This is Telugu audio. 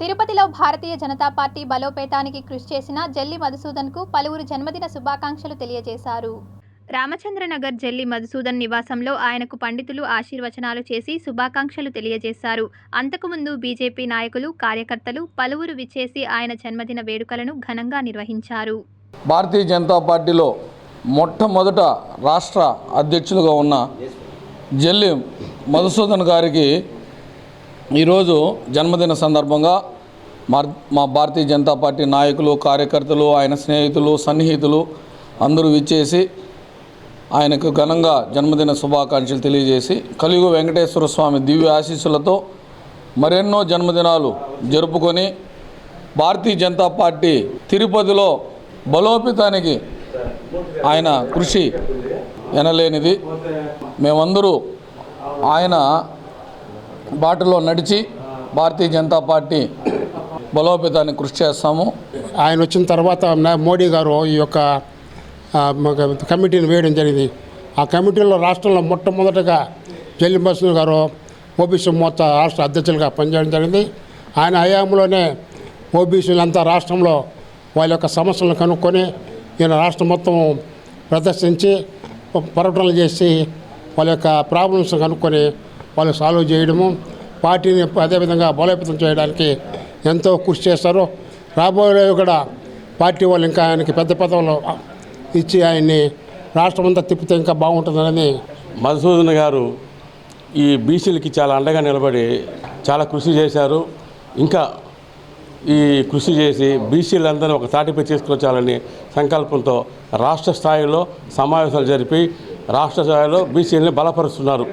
తిరుపతిలో భారతీయ జనతా పార్టీ బలోపేతానికి కృషి చేసిన జల్లి మధుసూదన్కు పలువురు జన్మదిన శుభాకాంక్షలు తెలియజేశారు. రామచంద్రనగర్ జల్లి మధుసూదన్ నివాసంలో ఆయనకు పండితులు ఆశీర్వచనాలు చేసి శుభాకాంక్షలు తెలియజేశారు. అంతకుముందు బీజేపీ నాయకులు కార్యకర్తలు పలువురు విచ్చేసి ఆయన జన్మదిన వేడుకలను ఘనంగా నిర్వహించారు. భారతీయ జనతా పార్టీలో మొట్టమొదట రాష్ట్ర అధ్యక్షులుగా ఉన్న జల్లి మధుసూదన్ గారికి ఈరోజు జన్మదిన సందర్భంగా మా మా భారతీయ జనతా పార్టీ నాయకులు కార్యకర్తలు ఆయన స్నేహితులు సన్నిహితులు అందరూ విచ్చేసి ఆయనకు ఘనంగా జన్మదిన శుభాకాంక్షలు తెలియజేసి కలియుగ వెంకటేశ్వర స్వామి దివ్య ఆశీస్సులతో మరెన్నో జన్మదినాలు జరుపుకొని భారతీయ జనతా పార్టీ తిరుపతిలో బలోపేతానికి ఆయన కృషి ఎనలేనిది. మేమందరూ ఆయన బాటలో నడిచి భారతీయ జనతా పార్టీ బలోపేతానికి కృషి చేస్తాము. ఆయన వచ్చిన తర్వాత మోడీ గారు ఈ యొక్క కమిటీని వేయడం జరిగింది. ఆ కమిటీలో రాష్ట్రంలో మొట్టమొదటగా జల్లి బస్సు గారు ఓబీసీ మోర్చా రాష్ట్ర అధ్యక్షులుగా పనిచేయడం జరిగింది. ఆయన హయాంలోనే ఓబీసీలంతా రాష్ట్రంలో వాళ్ళ యొక్క సమస్యలను కనుక్కొని ఈయన రాష్ట్రం మొత్తం ప్రదర్శించి పర్యటనలు చేసి వాళ్ళ యొక్క ప్రాబ్లమ్స్ కనుక్కొని వాళ్ళు సాల్వ్ చేయడము పార్టీని అదేవిధంగా బలోపేతం చేయడానికి ఎంతో కృషి చేస్తారు రాబోయే కూడా పార్టీ వాళ్ళు ఇంకా ఆయనకి పెద్ద పదవులు ఇచ్చి ఆయన్ని రాష్ట్రం అంతా తిప్పితే ఇంకా బాగుంటుందని మధుసూదన్ గారు ఈ బీసీలకి చాలా అండగా నిలబడి చాలా కృషి చేశారు. ఇంకా ఈ కృషి చేసి బీసీలందరినీ ఒక తాటిపై తీసుకొచ్చాలని సంకల్పంతో రాష్ట్ర స్థాయిలో సమావేశాలు జరిపి రాష్ట్ర స్థాయిలో బీసీలని బలపరుస్తున్నారు.